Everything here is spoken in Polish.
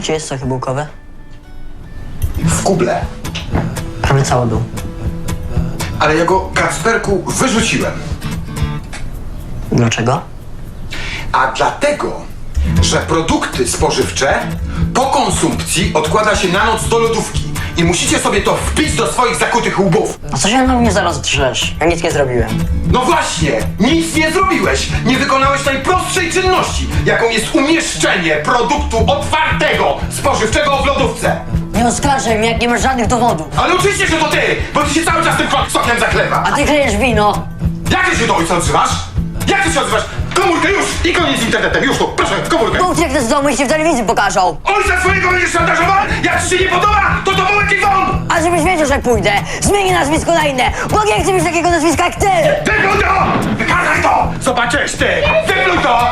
Gdzie jest soki bułkowe? W kuble. Prawie cały był. Ale ja go, Kacperku, wyrzuciłem. Dlaczego? A dlatego, że produkty spożywcze po konsumpcji odkłada się na noc do lodówki. I musicie sobie to wpić do swoich zakutych łbów. A co się na mnie zaraz drzesz? Ja nic nie zrobiłem. No właśnie, nic nie zrobiłeś. Nie wykonałeś najprostszej czynności, jaką jest umieszczenie produktu otwartego, spożywczego w lodówce. Nie oskarżaj mnie, jak nie masz żadnych dowodów. Ale oczywiście, że to ty, bo ty się cały czas tym sokiem zaklewa. A ty klejesz wino. Jak ty się do ojca odzywasz? Jak ty się odzywasz? Komórkę już i koniec z internetem. Już tu, proszę, komórkę. Bo ucieknę z domu i się w telewizji pokażą. Ojca swojego będziesz szantażował? Jak ci się nie podoba, i won! A żebyś wiedział, że pójdę. Zmienię nazwisko na inne, bo nie chcę mieć takiego nazwiska jak ty. Wypluj to! Wykazaj to! Zobaczysz ty! Wypluj to!